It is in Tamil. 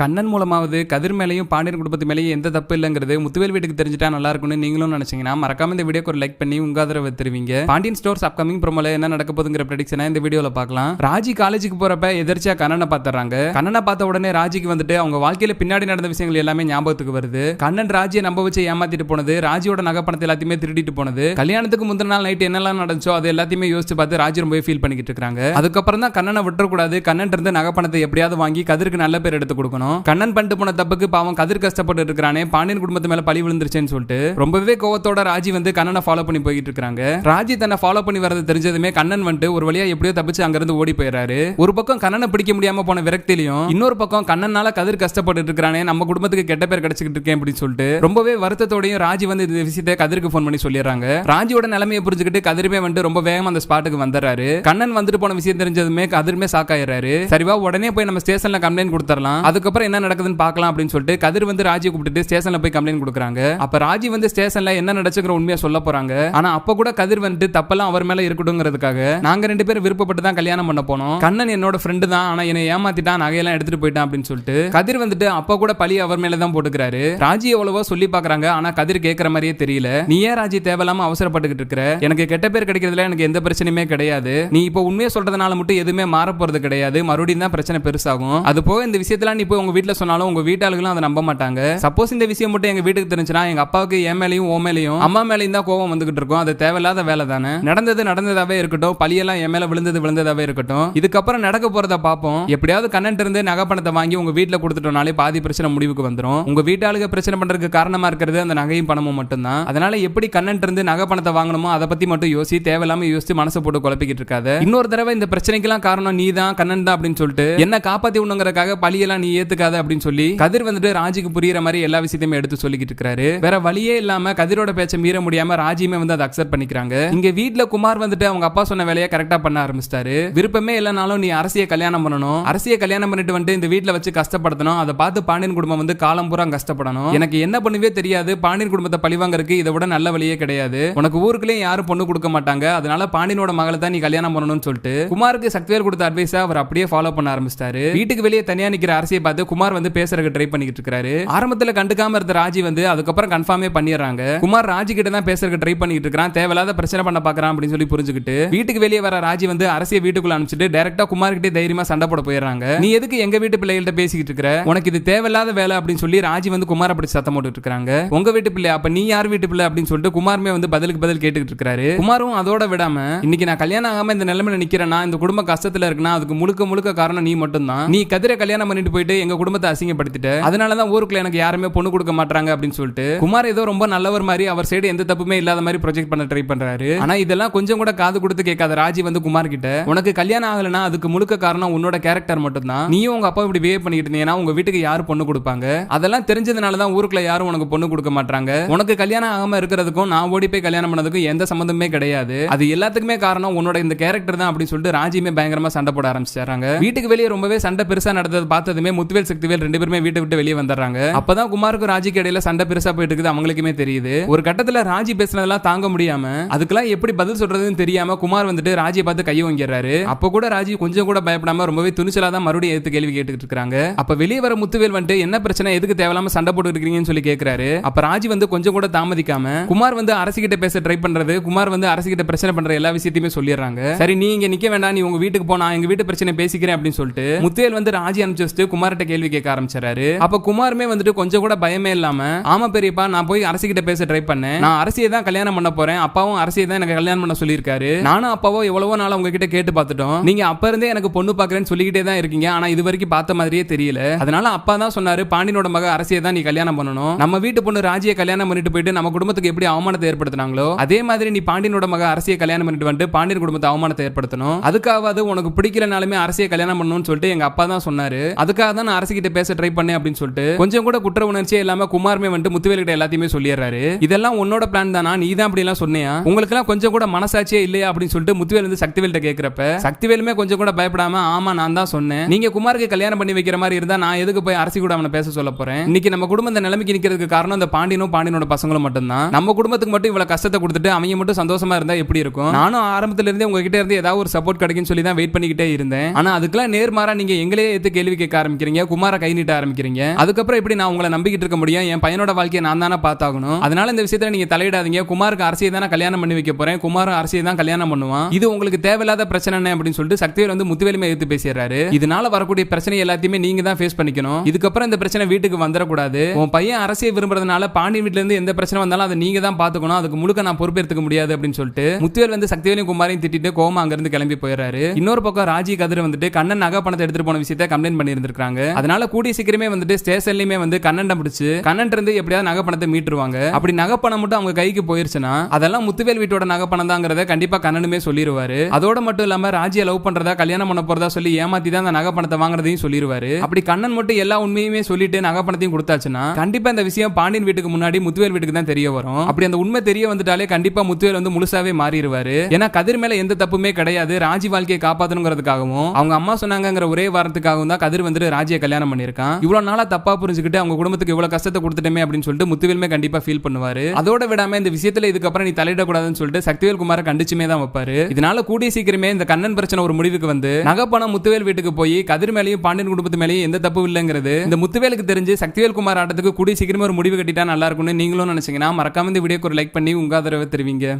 கண்ணன் மூலமாவது கதிர் மேலையும் பாண்டியன் குடும்பத்து மேலேயும் எந்த தப்பு இல்லைங்கிறது முத்துவேல் வீட்டுக்கு தெரிஞ்சுட்டா நல்லா இருக்கும்னு நீங்களும் நினைச்சீங்கன்னா மறக்காம இந்த வீடியோக்கு ஒரு லைக் பண்ணி உங்க ஆதரவை தருவீங்க. பாண்டியன் ஸ்டோர்ஸ் அப்கமிங் ப்ரோமோல என்ன நடக்க போதுங்கிற ப்ரெடிக்ஷனை இந்த வீடியோல பார்க்கலாம். ராஜி காலேஜுக்கு போறப்ப எதிர்ச்சியா கண்ணனை பாத்துறாங்க கண்ணனை பார்த்த உடனே ராஜிக்கு வந்துட்டு அவங்க வாழ்க்கையில பின்னாடி நடந்த விஷயங்கள் எல்லாமே ஞாபகத்துக்கு வருது. கண்ணன் ராஜியை நம்ப வச்சு ஏமாத்திட்டு போனது ராஜியோட நகப்பணத்தை எல்லாத்தையுமே திருடிட்டு போனது. கல்யாணத்துக்கு முந்தின நாள் நைட் என்னெல்லாம் நடந்துச்சோ அது எல்லாத்தையுமே யோசிச்சு பார்த்து ராஜி ரொம்பவே ஃபீல் பண்ணிக்கிட்டு இருக்காங்க. அதுக்கப்புறம் தான் கண்ணனை விட்டுறக்கூடாது. கண்ணன் இருந்து நகை எப்படியாவது வாங்கி கதிருக்கு நல்ல பேர் எடுத்து கொடுக்கணும். கண்ணன் பண்ணிட்டு போன தப்புக்கு பாவம் கதிர் கஷ்டப்பட்டு இருக்கிறானே பாண்டியன் குடும்பத்து மேல பழி விழுந்துருச்சுன்னு சொல்லிட்டு ரொம்பவே கோவத்தோட ராஜி வந்து கண்ணனை ஃபாலோ பண்ணி போயிட்டு இருக்காங்க ராஜி தன்னை ஃபாலோ பண்ணி வரது தெரிஞ்சதுமே கண்ணன் வந்துட்டு ஒரு வழியா எப்படியோ தப்பிச்சு அங்கிருந்து ஓடி போயிடுறாரு. ஒரு பக்கம் கண்ணனை பிடிக்க முடியாம போன விரக்திலையும் இன்னொரு பக்கம் கண்ணனால கதிர் கஷ்டப்பட்டு இருக்கிறானே நம்ம குடும்பத்துக்கு கெட்ட பேர் கிடைச்சிக்கிட்டு இருக்கேன் அப்படின்னு சொல்லிட்டு ரொம்பவே வருத்தத்தோடையும் ராஜி வந்து இந்த விஷயத்தை கதிருக்கு ஃபோன் பண்ணி சொல்லிடுறாங்க. ராஜியோட நிலைமையை புரிஞ்சுக்கிட்டு கதிருமே வந்துட்டு ரொம்ப வேகமா அந்த ஸ்பாட்டுக்கு வந்துடுறாரு. கண்ணன் வந்துட்டு போன விஷயம் தெரிஞ்சதுமே கதிருமே சாக்காயிடுறாரு சரிவா உடனே போய் நம்ம ஸ்டேஷன்ல கம்ப்ளைண்ட் கொடுத்துடலாம். அதுக்கப்புறம் என்ன நடக்குதுன்னு பார்க்கலாம் அப்படின்னு சொல்லிட்டு கதிர் வந்து ராஜி கூப்பிட்டு ஸ்டேஷன்ல போய் கம்ப்ளைண்ட் கொடுக்குறாங்க. அப்ப ராஜி வந்து ஸ்டேஷன்ல என்ன நடச்சுங்கிற உண்மையா சொல்ல போறாங்க. ஆனா அப்ப கூட கதிர் வந்துட்டு தப்பெல்லாம் அவர் மேல இருக்கட்டும்ங்கிறதுக்காக நாங்க ரெண்டு பேரும் விருப்பப்பட்டு தான் கல்யாணம் பண்ண போனோம். கண்ணன் என்னோட ஃப்ரெண்டு தான். ஆனா என்னை ஏமாத்திட்டான் நகையெல்லாம் எடுத்துட்டு போயிட்டான் அப்படின்னு சொல்லிட்டு கதிர் வந்துட்டு அப்ப கூட பழி அவர் மேல தான் போட்டுக்கிறாரு. ராஜி எவ்வளவோ சொல்லி பாக்குறாங்க ஆனா கதிர் கேட்கற மாதிரியே தெரியல. நீ ஏன் ராஜி தேவையில்லாம அவசரப்பட்டுக்கிட்டு இருக்கிற? எனக்கு கெட்ட பேர் கிடைக்கிறதுல எனக்கு எந்த பிரச்சனையுமே கிடையாது. நீ இப்போ உண்மையை சொல்றதுனால மட்டும் எதுவுமே மாற போறது கிடையாது. மறுபடியும் தான் பிரச்சனை பெருசாகும். அது போக இந்த விஷயத்தெல்லாம் நீ போய் உங்க வீட்டில் சொன்னாலும் உங்க வீட்டாளுகளும் அதை நம்ப மாட்டாங்க. சப்போஸ் இந்த விஷயம் மட்டும் எங்க வீட்டுக்கு தெரிஞ்சுனா எங்க அப்பாவுக்கு என் மேலையும் ஓ மேலையும் அம்மா மேலையும் தான் கோவம் வந்துகிட்டு இருக்கும். அது தேவையில்லாத வேலை தானே. நடந்தது நடந்ததாவே இருக்கட்டும் பழியெல்லாம் என் மேல விழுந்தது விழுந்ததாவே இருக்கட்டும். இதுக்கப்புறம் நடக்க போறத பார்ப்போம். எப்படியாவது கண்ணன் இருந்து நகை பணத்தை வாங்கி உங்க வீட்டில் கொடுத்துட்டோம்னாலே பாதி பிரச்சனை முடிவுக்கு வந்துரும். உங்க வீட்டாளுக பிரச்சனை பண்றதுக்கு காரணமா இருக்கிறது அந்த நகையும் பணமும் மட்டும்தான். அதனால எப்படி கண்ணன் இருந்து நகை பணத்தை வாங்கணுமோ அதை பத்தி மட்டும் யோசி தேவையில்லாம யோசிச்சு மனசை போட்டு குழப்பிக்கிட்டு இருக்காது. இன்னொரு தடவை இந்த பிரச்சனைக்கெல்லாம் காரணம் நீ தான் கண்ணன் தான் அப்படின்னு சொல்லிட்டு என்ன காப்பாத்தி உண்ணுங்கிறக்காக பழியெல்லாம் நீ ஏத்துக்காத அப்படின்னு சொல்லி கதிர் வந்துட்டு ராஜிக்கு புரியுற மாதிரி எல்லா விஷயத்தையுமே எடுத்து சொல்லிக்கிட்டு இருக்காரு வேற வழியே இல்லாம கதிரோட பேச்சை மீற முடியாம ராஜியுமே வந்து அதை அக்செப்ட் பண்ணிக்கிறாங்க. இங்க வீட்டுல குமார் வந்துட்டு அவங்க அப்பா சொன்ன வேலையை கரெக்டா பண்ண ஆரம்பிச்சிட்டாரு. விருப்பமே இல்லைனாலும் நீ அரசிய கல்யாணம் பண்ணணும். அரசிய கல்யாணம் பண்ணிட்டு வந்துட்டு இந்த வீட்டுல வச்சு கஷ்டப்படுத்தணும். அதை பார்த்து பாண்டியன் குடும்பம் வந்து காலம் பூரா கஷ்டப்படணும். எனக்கு என்ன பண்ணுவே தெரியாது. பாண்டியன் குடும்பத்தை பழிவாங்கறதுக்கு இதை விட நல்ல வழியே கிடையாது. உனக்கு ஊருக்குள்ளேயும் யாரும் பொண்ணு கொடுக்க மாட்டாங்க. அதனால பாண்டியனோட மகளை தான் நீ கல்யாணம் பண்ணணும்னு சொல்லிட்டு குமாருக்கு சக்திவேல் கொடுத்த அட்வைஸை அவர் அப்படியே ஃபாலோ பண்ண ஆரம்பிச்சிட்டாரு. வீட்டுக்கு வெளியே தனியா நிக்கிற அரசியை பார்த்து குமார் வந்து பேசுறதுக்கு ட்ரை பண்ணிக்கிட்டு இருக்காரு ஆரம்பத்துல கண்டுக்காம இருந்த ராஜி வந்து அதுக்கப்புறம் கன்ஃபார்மே பண்ணிடுறாங்க. குமார் ராஜி கிட்ட தான் பேசுறதுக்கு ட்ரை பண்ணிட்டு இருக்கான் தேவையில்லாத பிரச்சனை பண்ண பாக்குறான் அப்படின்னு சொல்லி புரிஞ்சுக்கிட்டு வீட்டுக்கு வெளியே வர ராஜி வந்து அரசியை வீட்டுக்குள்ள அனுப்பிச்சிட்டு டேரக்டா குமார் கிட்டே தைரியமா சண்டை போட போயிடுறாங்க. நீ எதுக்கு எங்க வீட்டு பிள்ளைகள்ட்ட பேசிக்கிட்டு இருக்கிற உனக்கு இது தேவையில்லாத வேலை அப்படின்னு சொல்லி ராஜி வந்து குமார் அப்படி சத்தம் போட்டுட்டு இருக்காங்க உங்க வீட்டு பிள்ளை அப்ப நீ யார் வீட்டு பிள்ளை அப்படின்னு சொல்லிட்டு குமாருமே வந்து பதிலுக்கு பதில் கேட்டுக்கிட்டு இருக்காரு குமாரும் அதோட விடாம இன்னைக்கு நான் கல்யாணம் ஆகாம இந்த நிலைமையில நிக்கிறேன்னா இந்த குடும்ப கஷ்டத்துல இருக்குன்னா அதுக்கு முழுக்க முழுக்க காரணம் நீ மட்டும் தான் நீ கதிரை கல்யாணம் பண்ணிட்டு போயிட்டு எங்க குடும்பத்தை அசிங்கப்படுத்திட்டு அதனால தான் ஊருக்குள்ள எனக்கு யாருமே பொண்ணு கொடுக்க மாட்டாங்க அப்படின்னு சொல்லிட்டு குமார் ஏதோ ரொம்ப நல்லவர் மாதிரி அவர் சைடு எந்த தப்புமே இல்லாத மாதிரி ப்ரொஜெக்ட் பண்ண ட்ரை பண்றாரு. ஆனா இதெல்லாம் கொஞ்சம் கூட காது கொடுத்து கேட்காத ராஜி வந்து குமார் கிட்ட உனக்கு கல்யாணம் ஆகலனா அதுக்கு முழுக்க காரணம் உன்னோட கேரக்டர் மட்டும்தான். நீயும் உங்க அப்பா இப்படி பிஹேவ் பண்ணிட்டு இருந்தீங்கன்னா உங்க வீட்டுக்கு யார் பொண்ணு கொடுப்பாங்க? அதெல்லாம் தெரிஞ்சதுனால தான் ஊருக்குள்ள யாரும் உனக்கு பொண்ணு கொடுக்க மாட்டாங்க உனக்கு கல்யாணம் ஆகாம இருக்கிறதுக்கும் நான் ஓடி போய் கல்யாணம் பண்ணதுக்கும் எந்த சம்மந்தமே கிடையாது. அது எல்லாத்துக்குமே காரணம் உன்னோட இந்த கேரக்டர் தான் அப்படின்னு சொல்லிட்டு ராஜியுமே பயங்கரமா சண்டை போட ஆரம்பிச்சாங்க வீட்டுக்கு வெளியே ரொம்பவே சண்டை பெருசா நடந்தது பார்த்ததுமே முத்துவே முத்துவேல் சக்திவேல் ரெண்டு பேருமே வீட்டை விட்டு வெளியே வந்துடுறாங்க. அப்பதான் குமாருக்கும் ராஜிக்கு இடையில சண்டை பெருசா போயிட்டு இருக்குது அவங்களுக்குமே தெரியுது. ஒரு கட்டத்துல ராஜி பேசுனதெல்லாம் தாங்க முடியாம அதுக்கெல்லாம் எப்படி பதில் சொல்றதுன்னு தெரியாம குமார் வந்துட்டு ராஜியை பார்த்து கையை வாங்கிடுறாரு அப்ப கூட ராஜி கொஞ்சம் கூட பயப்படாம ரொம்பவே துணிச்சலா தான் மறுபடியும் எடுத்து கேள்வி கேட்டுட்டு இருக்காங்க. அப்ப வெளியே வர முத்துவேல் வந்துட்டு என்ன பிரச்சனை? எதுக்கு தேவையில்லாம சண்டை போட்டு இருக்கீங்கன்னு சொல்லி கேட்கிறாரு அப்ப ராஜி வந்து கொஞ்சம் கூட தாமதிக்காம குமார் வந்து அரசுகிட்ட பேச ட்ரை பண்றது குமார் வந்து அரசுகிட்ட பிரச்சனை பண்ற எல்லா விஷயத்தையுமே சொல்லிடுறாங்க. சரி நீ இங்க நிக்க வேண்டாம் நீ உங்க வீட்டுக்கு போனா எங்க வீட்டு பிரச்சனை பேசிக்கிறேன் அப்படின்னு சொல்லிட்டு முத்துவேல் வந்து ராஜி அனுப்பிச்சு வச்சுட்டு குமார்கிட்ட கேள்வி கேட்க ஆரம்பிச்சாரு அப்ப குமாருமே வந்துட்டு கொஞ்சம் கூட பயமே இல்லாம ஆமா பெரியப்பா நான் போய் அரசிக்கிட்ட பேச ட்ரை பண்ணேன். நான் அரசியை தான் கல்யாணம் பண்ண போறேன். அப்பாவும் அரசியை தான் எனக்கு கல்யாணம் பண்ண சொல்லியிருக்காரு. நானும் அப்பாவோ எவ்வளவோ நாள் உங்ககிட்ட கேட்டு பார்த்துட்டோம். நீங்க அப்ப இருந்தே எனக்கு பொண்ணு பாக்குறேன்னு சொல்லிக்கிட்டே தான் இருக்கீங்க. ஆனா இது வரைக்கும் பார்த்த மாதிரியே தெரியல. அதனால அப்பா தான் சொன்னாரு பாண்டியனோட மக அரசியை தான் நீ கல்யாணம் பண்ணணும். நம்ம வீட்டு பொண்ணு ராஜியை கல்யாணம் பண்ணிட்டு போயிட்டு நம்ம குடும்பத்துக்கு எப்படி அவமானத்தை ஏற்படுத்தினாங்களோ அதே மாதிரி நீ பாண்டியனோட மக அரசியை கல்யாணம் பண்ணிட்டு வந்துட்டு பாண்டியன் குடும்பத்தை அவமானத்தை ஏற்படுத்தணும். அதுக்காவது உனக்கு பிடிக்கலனாலுமே அரசியை கல்யாணம் பண்ணணும்னு சொல்லிட்டு எங்க அப்பா தான் சொன்னாரு. அதுக்காக தான் நான் அரசிக்கிட்ட பேச ட்ரை பண்ணேன் அப்படின்னு சொல்லிட்டு கொஞ்சம் கூட குற்ற உணர்ச்சியே இல்லாம குமார்மே வந்துட்டு முத்துவேல் கிட்ட எல்லாத்தையுமே சொல்லிடுறாரு. இதெல்லாம் உன்னோட பிளான் தானா? நீ தான் அப்படி எல்லாம் சொன்னியா? உங்களுக்கு எல்லாம் கொஞ்சம் கூட மனசாட்சியே இல்லையா அப்படின்னு சொல்லிட்டு முத்துவேல் வந்து சக்திவேல்கிட்ட கேக்குறப்ப சக்திவேலுமே கொஞ்சம் கூட பயப்படாம ஆமா நான் தான் சொன்னேன். நீங்க குமாருக்கு கல்யாணம் பண்ணி வைக்கிற மாதிரி இருந்தா நான் எதுக்கு போய் அரசி கூட அவனை பேச சொல்ல போறேன்? இன்னைக்கு நம்ம குடும்பம் இந்த நிலைமைக்கு நிக்கிறதுக்கு காரணம் அந்த பாண்டியனும் பாண்டியனோட பசங்களும் மட்டும்தான். நம்ம குடும்பத்துக்கு மட்டும் இவ்வளவு கஷ்டத்தை கொடுத்துட்டு அவங்க மட்டும் சந்தோஷமா இருந்தா எப்படி இருக்கும்? நானும் ஆரம்பத்துல இருந்தே உங்ககிட்ட இருந்து ஏதாவது ஒரு சப்போர்ட் கிடைக்கும் சொல்லி தான் வெயிட் பண்ணிக்கிட்டே இருந்தேன். ஆனா அதுக்கெல்லாம் நேர்மாறா நீங்க எங்களையே எடுத்து கேள்வி கேட்க ஆரம்பிக்கிறீங்க. குமார கை நீட்ட ஆரம்பிக்கிறீங்க? அதுக்கப்புறம் எப்படி நான் உங்களை நம்பிக்கிட்டு இருக்க முடியும்? என் பையனோட வாழ்க்கையை நான் தானே பார்த்தாகணும்? அதனால இந்த விஷயத்துல நீங்க தலையிடாதீங்க. குமாருக்கு அரசியை தானே கல்யாணம் பண்ணி வைக்க போறேன். குமாரும் அரசியை தான் கல்யாணம் பண்ணுவான். இது உங்களுக்கு தேவையில்லாத பிரச்சனை என்ன அப்படின்னு சொல்லிட்டு சக்திவேல் வந்து முத்துவேலுமே எடுத்து பேசிடுறாரு. இதனால வரக்கூடிய பிரச்சனை எல்லாத்தையுமே நீங்க தான் ஃபேஸ் பண்ணிக்கணும். இதுக்கப்புறம் இந்த பிரச்சனை வீட்டுக்கு வந்துடக்கூடாது. உன் பையன் அரசியை விரும்புறதுனால பாண்டியன் வீட்ல இருந்து எந்த பிரச்சனை வந்தாலும் அதை நீங்க தான் பாத்துக்கணும் அதுக்கு முழுக்க நான் பொறுப்பேற்றுக்க முடியாது அப்படின்னு சொல்லிட்டு முத்துவேல் வந்து சக்திவேலையும் குமாரையும் திட்டிட்டு கோமா அங்கிருந்து கிளம்பி போயிடுறாரு. இன்னொரு பக்கம் ராஜி கதிர் வந்துட்டு கண்ணன் நகை பணத்தை எடுத்துட்டு போன விஷயத்த கம்ப்ளைண்ட் பண்ணியிருந்திருக்காங்க அதனால கூடிய சீக்கிரமே வந்துட்டு ஸ்டேஷன்லயுமே வந்து கண்ணன் பிடிச்சு கண்ணன் இருந்து எப்படியாவது நகைப்பணத்தை மீட்டுருவாங்க. அப்படி நகைப்பணம் மட்டும் அவங்க கைக்கு போயிருச்சுன்னா அதெல்லாம் முத்துவேல் வீட்டோட நகைப்பணம் தாங்கிறத கண்டிப்பா கண்ணனுமே சொல்லிடுவாரு அதோட மட்டும் இல்லாம ராஜியை லவ் பண்றதா கல்யாணம் பண்ண போறதா சொல்லி ஏமாத்தி தான் அந்த நகைப்பணத்தை வாங்குறதையும் சொல்லிடுவாரு அப்படி கண்ணன் மட்டும் எல்லா உண்மையுமே சொல்லிட்டு நகைப்பணத்தையும் கொடுத்தாச்சுன்னா கண்டிப்பா இந்த விஷயம் பாண்டியன் வீட்டுக்கு முன்னாடி முத்துவேல் வீட்டுக்கு தான் தெரிய வரும். அப்படி அந்த உண்மை தெரிய வந்துட்டாலே கண்டிப்பா முத்துவேல் வந்து முழுசாவே மாறிடுவாரு ஏன்னா கதிர் மேல எந்த தப்புமே கிடையாது. ராஜி வாழ்க்கையை காப்பாத்தணுங்கிறதுக்காகவும் அவங்க அம்மா சொன்னாங்கிற ஒரே வாரத்துக்காகவும் தான் கதிர் வந்துட்டு ராஜியை கல்யாணம் பண்ணியிருக்கான். இவ்வளவு நாளா தப்பா புரிஞ்சுக்கிட்டு அவங்க குடும்பத்துக்கு இவ்வளவு கஷ்டத்தை கொடுத்துட்டே அப்படின்னு சொல்லிட்டு முத்துவேலுமே கண்டிப்பா ஃபீல் பண்ணுவாரு. அதோட விடாம இந்த விஷயத்துல இதுக்கப்புறம் நீ தலையிடக்கூடாதுன்னு சொல்லிட்டு சக்திவேல் குமார கண்டிச்சுமே தான் வைப்பாரு. இதனால கூடிய சீக்கிரமே இந்த கண்ணன் பிரச்சனை ஒரு முடிவுக்கு வந்து நகப்பணம் முத்துவேல் வீட்டுக்கு போய் கதிர் மேலேயும் பாண்டியன் குடும்பத்து மேலேயும் எந்த தப்பு இல்லைங்கிறது இந்த முத்துவேலுக்கு தெரிஞ்சு சக்திவேல் குமார் ஆட்டத்துக்கு கூடிய சீக்கிரமே ஒரு முடிவு கட்டிட்டா நல்லா இருக்கும்னு நீங்களும் நினைச்சீங்கன்னா மறக்காம இந்த வீடியோக்கு ஒரு லைக் பண்ணி உங்க ஆதரவை தெரிவிங்க.